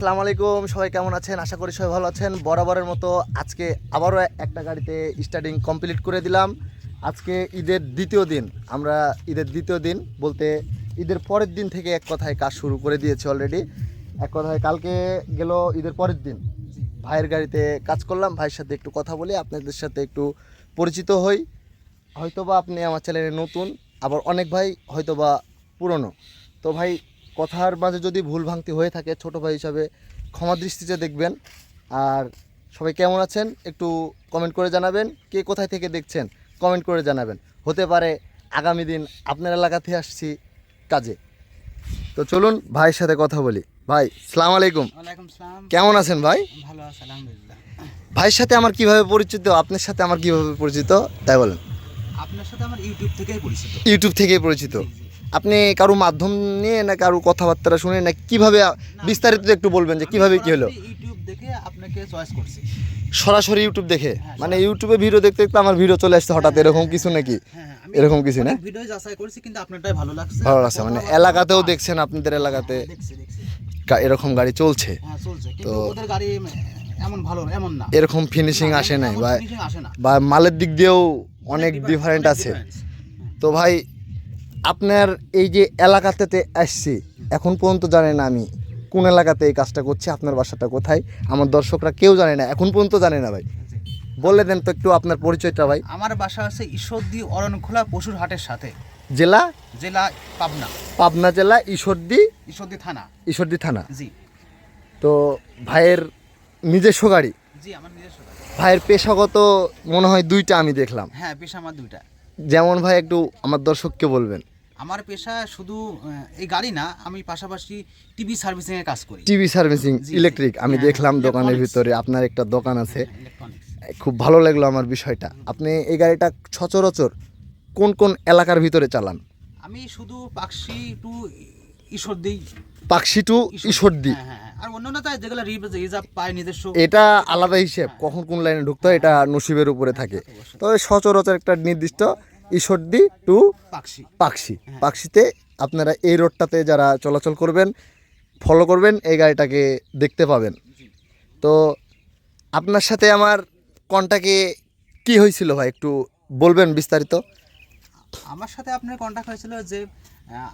আসসালামু আলাইকুম সবাই কেমন আছেন? আশা করি সবাই ভালো আছেন। বরাবরের মতো আজকে আবারও একটা গাড়িতে স্টার্টিং কমপ্লিট করে দিলাম। আজকে ঈদের দ্বিতীয় দিন। আমরা ঈদের দ্বিতীয় দিন বলতে ঈদের পরের দিন থেকে এক কথায় কাজ শুরু করে দিয়েছি অলরেডি এক কথায় কালকে গেল ঈদের পরের দিন। ভাইয়ের গাড়িতে কাজ করলাম। ভাইয়ের সাথে একটু কথা বলি, আপনাদের সাথে একটু পরিচিত হই। হয়তোবা আপনি আমার চ্যানেলে নতুন, আবার অনেক ভাই হয়তোবা পুরনো। তো ভাই কথার মাঝে যদি ভুল ভাঙতি হয়ে থাকে ছোট ভাই হিসাবে ক্ষমা দৃষ্টিতে দেখবেন। আর সবাই কেমন আছেন একটু কমেন্ট করে জানাবেন। কে কোথায় থেকে দেখছেন কমেন্ট করে জানাবেন। হতে পারে আগামী দিন আপনার এলাকাতে আসছি কাজে। তো চলুন ভাইয়ের সাথে কথা বলি। ভাই সালাম আলাইকুম। কেমন আছেন ভাই? ভালো আছে আলহামদুলিল্লাহ। ভাইয়ের সাথে আমার কীভাবে পরিচিত আপনার সাথে আমার কীভাবে পরিচিত তাই বলেন। আপনার সাথে আমার ইউটিউব থেকেই পরিচিত। ইউটিউব থেকেই পরিচিত। আপনি কারও মাধ্যম নিয়ে না কারও কথাবার্তা শুনে না কীভাবে বিস্তারিত একটু বলবেন যে কীভাবে কি হলো? সরাসরি ইউটিউব দেখে আপনাকে চয়েস করছি। সরাসরি ইউটিউব দেখে? হ্যাঁ, মানে ইউটিউবে ভিডিও দেখতে দেখতে আমার ভিডিও চলে আসছে হঠাৎ এরকম কিছু নাকি? হ্যাঁ এরকম কিছু না? ভিডিও যাচাই করেছি কিন্তু আপনারটাই ভালো লাগছে। ভালো লাগছে মানে এলাকাতেও দেখছেন আপনাদের এলাকাতে? হ্যাঁ, এরকম গাড়ি চলছে? হ্যাঁ তো- ওদের গাড়ি এমন ভালো এমন না। এরকম ফিনিশিং আসে নাই বা মালের দিক দিয়েও অনেক ডিফারেন্ট আছে। তো ভাই আপনার এই যে এলাকাতে আসছি এখন পর্যন্ত জানে না আমি কোন এলাকাতে এই কাজটা করছি আপনার বাসাটা কোথায় আমার দর্শকরা কেউ জানে না এখন পর্যন্ত জানে না ভাই। বলে দেন তো একটু আপনার পরিচয়টা ভাই। আমার বাসা আছে ঈশ্বরদী অরণখোলা পশুর হাটের সাথে। জেলা? জেলা পাবনা। পাবনা জেলা ঈশ্বরদী? ঈশ্বরদী থানা। ঈশ্বরদী থানা। জি। তো ভাইয়ের নিজস্ব গাড়ি? জি আমার নিজস্ব গাড়ি। ভাইয়ের পেশাগত মনে হয় দুইটা আমি দেখলাম। হ্যাঁ পেশা আমার দুইটা। যেমন ভাই একটু আমার দর্শককে বলবেন। আমার পেশা শুধু এই গাড়ি না আমি পাশাপাশি টিভি সার্ভিসিং এ কাজ করি। TV servicing. ইলেকট্রিক আমি হ্যাঁ, দেখলাম দোকানের ভিতরে আপনার একটা দোকান আছে। খুব ভালো লাগল আমার বিষয়টা। আপনি এই গাড়িটা সচরাচর কোন কোন এলাকার ভিতরে চালান? আমি শুধু পাকশি টু ঈশ্বরদী। পাকশি টু ঈশ্বরদী হ্যাঁ হ্যাঁ আর অন্যান্য তাই যেগুলো রিজার্ভ পায় নিজস্ব। এটা আলাদা হিসেব কখন কোন লাইনে ঢুকতে হয় এটা নসিবের উপরে থাকে। তবে সচরাচর একটা নির্দিষ্ট ঈশ্বরদী টু পাকশি। পাকশি। পাকশিতে আপনারা এই রোডটাতে যারা চলাচল করবেন ফলো করবেন এই গাড়িটাকে দেখতে পাবেন। তো আপনার সাথে আমার কন্টাকে কি হয়েছিল ভাই? একটু বলবেন বিস্তারিত। আমার সাথে আপনার কন্ট্যাক্ট হয়েছিল যে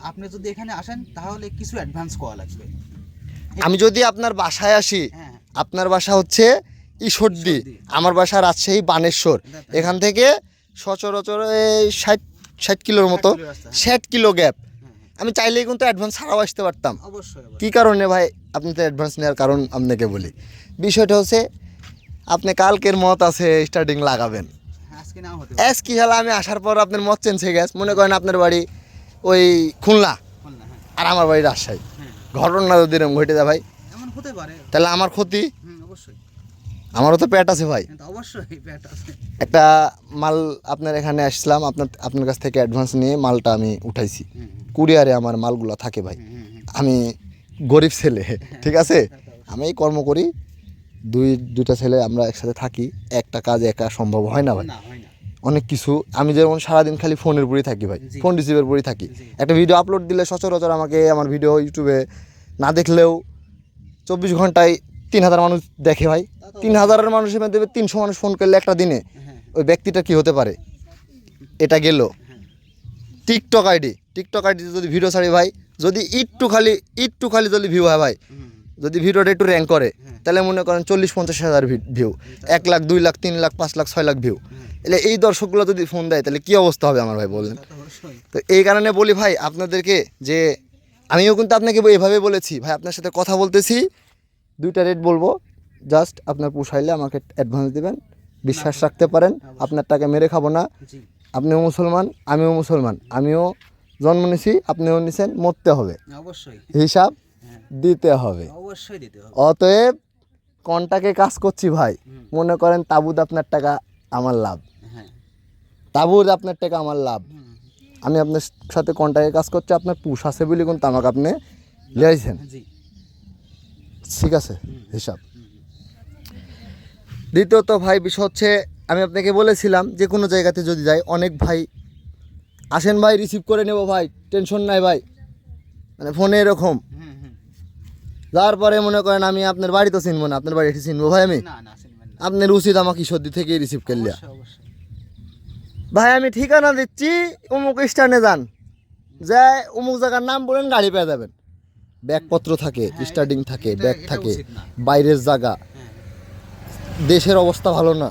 আপনি যদি এখানে আসেন তাহলে কিছু অ্যাডভান্স করা লাগবে। আমি যদি আপনার বাসায় আসি হ্যাঁ। আপনার বাসা হচ্ছে ঈশ্বরদী। আমার বাসা রাজশাহী বানেশ্বর। এখান থেকে সচরাচর এই ষাট ষাট কিলোর মতো রাস্তা, হ্যাঁ। ষাট কিলো গ্যাপ। আমি চাইলেই কিন্তু অ্যাডভান্স ছাড়াও আসতে পারতাম। কি কারণে ভাই? আপনি তো অ্যাডভান্স নেওয়ার কারণ আপনাকে বলি। বিষয়টা হচ্ছে আপনি কালকের মত আছে স্টার্টিং লাগাবেন। এস কি হলো আমি আসার পর আপনার মত চেঞ্জ হয়ে গেছে। মনে করেন আপনার বাড়ি ওই খুলনা হ্যাঁ। আর আমার বাড়ি রাজশাহী। হ্যাঁ। ঘটনা যদি এরকম ঘটে যায় ভাই এমন হতে পারে। তাহলে আমার ক্ষতি। আমারও তো পেট আছে ভাই। অবশ্যই পেট আছে। একটা মাল আপনার এখানে আসলাম আপনার আপনার কাছ থেকে অ্যাডভান্স নিয়ে মালটা আমি উঠাইছি। কুরিয়ারে আমার মালগুলো থাকে ভাই। আমি গরিব ছেলে ঠিক আছে? আমি এই কর্ম করি দুই দুইটা ছেলে আমরা একসাথে থাকি একটা কাজ একা সম্ভব হয় না ভাই। হয় অনেক কিছু আমি যেমন সারাদিন খালি ফোনের উপরেই থাকি ভাই ফোন রিসিভের উপরেই থাকি। একটা ভিডিও আপলোড দিলে সচরাচর আমাকে আমার ভিডিও ইউটিউবে না দেখলেও চব্বিশ ঘন্টায় তিন হাজার মানুষ দেখে ভাই। তিন হাজারের মানুষের মধ্যে তিনশো মানুষ ফোন করলে একটা দিনে ওই ব্যক্তিটা কি হতে পারে এটা গেল টিকটক আইডি টিকটক আইডি যদি ভিডিও ছাড়ি ভাই, যদি একটু খালি একটু খালি যদি ভিউ হয় ভাই, যদি ভিডিওটা একটু র্যাঙ্ক করে। তাহলে মনে করেন চল্লিশ পঞ্চাশ হাজার ভিউ এক লাখ, দুই লাখ, তিন লাখ, পাঁচ লাখ, ছয় লাখ ভিউ। এলে এই দর্শকগুলো যদি ফোন দেয়, তাহলে কী অবস্থা হবে আমার ভাই বললেন তো এই কারণে বলি ভাই, আপনাদেরকে যে, আমিও কিন্তু আপনাকে এভাবে বলেছি, ভাই আপনার সাথে কথা বলতেছি, দুইটা রেট বলব জাস্ট আপনার পোষাইলে আমাকে অ্যাডভান্স দেবেন বিশ্বাস রাখতে পারেন আপনার টাকা মেরে খাব না। আপনিও মুসলমান আমিও মুসলমান। আমিও জন্ম নিছি আপনিও নিছেন মরতে হবে। অবশ্যই। হিসাব হ্যাঁ। দিতে হবে। অবশ্যই দিতে হবে। অতএব কন্টাকে কাজ করছি ভাই মনে করেন তাবুদ আপনার টাকা আমার লাভ। হ্যাঁ। তাবুদ আপনার টাকা আমার লাভ। আমি আপনার সাথে কন্টাকে কাজ করছি আপনার পুষ আছে বলে কিন্তু আমাকে আপনি লিয়েছেন ঠিক আছে হিসাব। দ্বিতীয়ত ভাই বিষয় হচ্ছে আমি আপনাকে বলেছিলাম যে কোনো জায়গাতে যদি যাই অনেক ভাই আসেন ভাই রিসিভ করে নেব ভাই টেনশন নাই ভাই। মানে ফোনে এরকম। যাওয়ার পরে মনে করেন আমি আপনার বাড়ি তো চিনবো না আপনার বাড়ি এসে চিনবো ভাই আমি। আপনার উচিত আমাকে সর্দি থেকে রিসিভ করলে। ভাই আমি ঠিকানা দিচ্ছি অমুক স্ট্যান্ডে যান। যায় অমুক জায়গার নাম বলেন গাড়ি পেয়ে যাবেন। ব্যাগপত্র থাকে হ্যাঁ, স্টার্টিং থাকে ব্যাগ থাকে বাইরের জায়গা। হ্যাঁ দেশের অবস্থা ভালো না।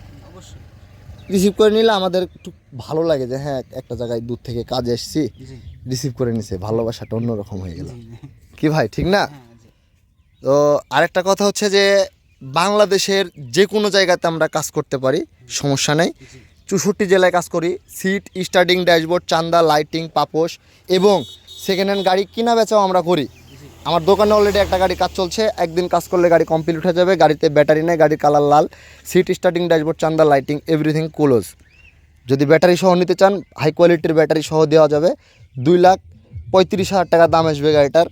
রিসিভ করে নিলে আমাদের একটু ভালো লাগে যে হ্যাঁ একটা জায়গায় দূর থেকে কাজে এসেছি রিসিভ করে নিছে ভালোবাসাটা অন্যরকম হয়ে গেল। কি ভাই ঠিক না? হ্যাঁ তো আরেকটা কথা হচ্ছে যে বাংলাদেশের যে কোনো জায়গাতে আমরা কাজ করতে পারি সমস্যা নেই। চৌষট্টি জেলায় কাজ করি সিট স্টার্টিং ড্যাশবোর্ড চান্দা লাইটিং পাপোশ এবং সেকেন্ড হ্যান্ড গাড়ি কিনা বেচাও আমরা করি। আমার দোকানে অলরেডি একটা গাড়ি কাজ চলছে একদিন কাজ করলে গাড়ি কমপ্লিট হয়ে যাবে গাড়িতে ব্যাটারি নেই গাড়ির কালার লাল সিট স্টার্টিং ড্যাশবোর্ড চান্দা লাইটিং এভরিথিং ক্লোজ যদি ব্যাটারি সহ নিতে চান হাই কোয়ালিটির ব্যাটারি সহ দেওয়া যাবে দুই লাখ পঁয়ত্রিশ হাজার টাকা দাম আসবে গাড়িটার।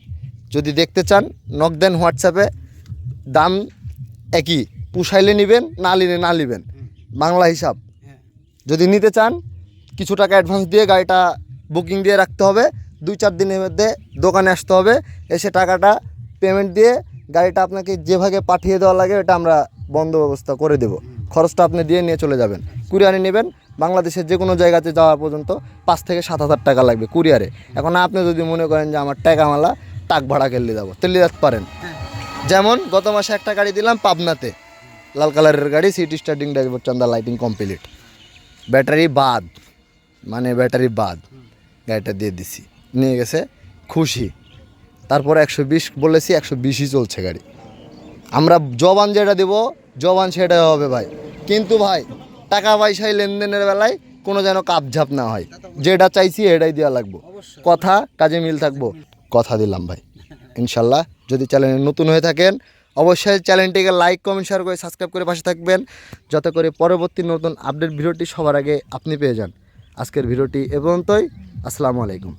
যদি দেখতে চান নক দেন হোয়াটসঅ্যাপে দাম একই পুষাইলে নেবেন না নিলে না নেবেন বাংলা হিসাব। হ্যাঁ। যদি নিতে চান কিছু টাকা অ্যাডভান্স দিয়ে গাড়িটা বুকিং দিয়ে রাখতে হবে দুই চার দিনের মধ্যে দোকানে আসতে হবে। এসে টাকাটা পেমেন্ট দিয়ে গাড়িটা আপনাকে যেভাবে পাঠিয়ে দেওয়া লাগে এটা আমরা বন্ধ ব্যবস্থা করে দেব। খরচটা আপনি দিয়ে নিয়ে চলে যাবেন। কুরিয়ারে নেবেন। বাংলাদেশের যে কোনো জায়গাতে যাওয়া পর্যন্ত পাঁচ থেকে সাত হাজার টাকা লাগবে কুরিয়ারে। এখন আপনি যদি মনে করেন যে আমার টাকামালা টাক ভাড়া কেলে যাব, তেলে যেতে পারেন। যেমন গত মাসে একটা গাড়ি দিলাম পাবনাতে। লাল কালারের গাড়ি, সিটি স্টার্টিং ড্যাশবোর্ড, চান্দা, লাইটিং কমপ্লিট। ব্যাটারি বাদ মানে ব্যাটারি বাদ। গাড়িটা দিয়ে দিছি। নিয়ে গেছে, খুশি। তারপর একশো বিশ বলেছি, একশো বিশই চলছে গাড়ি। আমরা জবান যেটা দেবো, জবান সেটাই হবে ভাই। কিন্তু ভাই, টাকা পয়সায় লেনদেনের বেলায় কোনো যেন কাপঝাপ না হয়। যেটা চাইছি এটাই দেওয়া লাগবো। কথা, কাজে মিল থাকব। কথা দিলাম ভাই। ইনশাল্লাহ, যদি চ্যানেলে নতুন হয়ে থাকেন, অবশ্যই চ্যানেলটিকে লাইক, কমেন্ট শেয়ার করে সাবস্ক্রাইব করে পাশে থাকবেন। যাতে করে পরবর্তী নতুন আপডেট ভিডিওটি সবার আগে আপনি পেয়ে যান। আজকের ভিডিওটি এ পর্যন্তই। আসসালামু আলাইকুম।